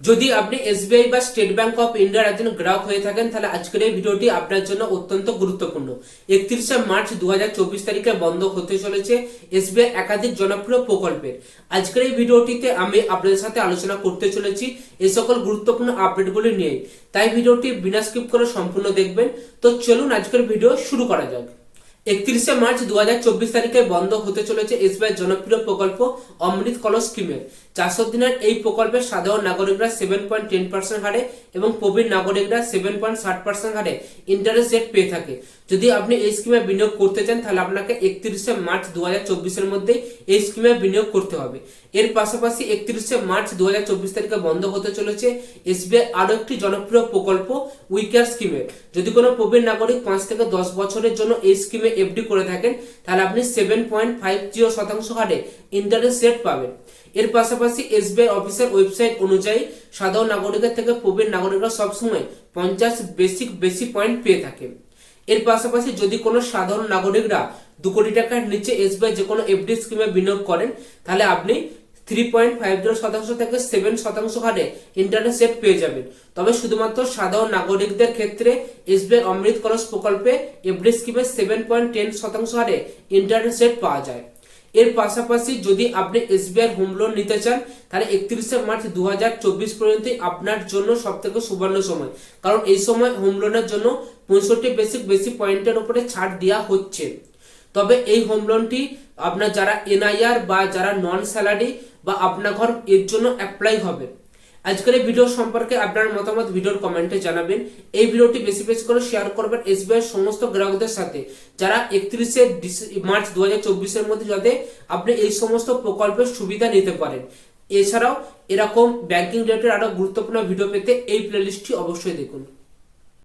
যদি আপনি এসবিআই বা স্টেট ব্যাংক অফ ইন্ডিয়ার একজন গ্রাহক হয়ে থাকেন, তাহলে আজকের এই ভিডিওটি আপনার জন্য অত্যন্ত গুরুত্বপূর্ণ। একত্রিশে মার্চ দুহাজার চব্বিশ তারিখে বন্ধ হতে চলেছে এসবিআই একাধিক জনপ্রিয় প্রকল্পের। আজকের এই ভিডিওটিতে আমি আপনাদের সাথে আলোচনা করতে চলেছি এই সকল গুরুত্বপূর্ণ আপডেটগুলি নিয়ে। তাই ভিডিওটি বিনা স্কিপ করে সম্পূর্ণ দেখবেন। তো চলুন আজকের ভিডিও শুরু করা যাক। একত্রিশে মার্চ দু হাজার চব্বিশ তারিখে বন্ধ হতে চলেছে এসবিআই জনপ্রিয় প্রকল্প অমৃত কলস স্কিমের। চারশো দিনের এই প্রকল্পে সাধারণ নাগরিকরা সেভেন পয়েন্ট টেন পার্সেন্ট হারে এবং প্রবীণ নাগরিকরা সেভেন পয়েন্ট ষাট পার্সেন্ট হারে ইন্টারেস্ট রেট পেয়ে থাকে। যদি আপনি এই স্কিমে বিনিয়োগ করতে চান, তাহলে আপনাকে একত্রিশে মার্চ দু হাজার মধ্যে এই স্কিমে বিনিয়োগ করতে হবে। এর পাশাপাশি একত্রিশে মার্চ দু হাজার চব্বিশ তারিখে বন্ধ হতে চলেছে এসবিআই আরও একটি জনপ্রিয় প্রকল্প, উইকার স্কিমের যদি কোনো প্রবীণ নাগরিক পাঁচ থেকে দশ বছরের জন্য এই স্কিমে এফডি করে থাকেন, তাহলে আপনি সেভেন পয়েন্ট ফাইভ জিরো শতাংশ হারে ইন্টারেস্ট রেট পাবেন। এর পাশাপাশি এসবিআই অফিসের ওয়েবসাইট অনুযায়ী সাধারণ নাগরিকের থেকে প্রবীণ নাগরিকরা সবসময় পঞ্চাশ বেসিক বেশি পয়েন্ট পেয়ে থাকে এর পাশাপাশি যদি কোনো সাধারণ নাগরিকরা দু কোটি টাকার নিচে এসবিআই যে কোনো এফডি স্কিমে বিনিয়োগ করেন, তাহলে আপনি থ্রি পয়েন্ট ফাইভ জিরো শতাংশ থেকে সেভেন শতাংশ হারে ইন্টারেস্ট রেট পেয়ে যাবেন। তবে শুধুমাত্র সাধারণ নাগরিকদের ক্ষেত্রে এসবিআই অমৃত কলস প্রকল্পে এফডি স্কিমে সেভেন পয়েন্ট টেন শতাংশ হারে ইন্টারেস্ট রেট পাওয়া যায়। এর পাশাপাশি যদি আপনি এসবিআই হোম লোন নিতে চান, তাহলে একত্রিশে মার্চ দু পর্যন্ত আপনার জন্য সব থেকে সুবর্ণ সময়। কারণ এই সময় হোম লোনের জন্য পঁয়ষট্টি বেসিক বেশি পয়েন্টের উপরে ছাড় দেওয়া হচ্ছে। তবে এই হোম লোনটি আপনার যারা এনআইআর বা যারা নন স্যালারি বা আপনার ঘর এর জন্য অ্যাপ্লাই হবে। আজকের এই ভিডিও সম্পর্কে আপনার মতামত ভিডিওর কমেন্টে জানাবেন। এই ভিডিওটি বেশি বেশি করে শেয়ার করবেন এসবিআই সমস্ত গ্রাহকদের সাথে। যারা একত্রিশে মার্চ দু হাজার মধ্যে যাতে আপনি এই সমস্ত প্রকল্পের সুবিধা নিতে পারেন। এছাড়াও এরকম ব্যাংকিং রিলেটেড আরও গুরুত্বপূর্ণ ভিডিও পেতে এই প্লেলিস্টটি অবশ্যই দেখুন।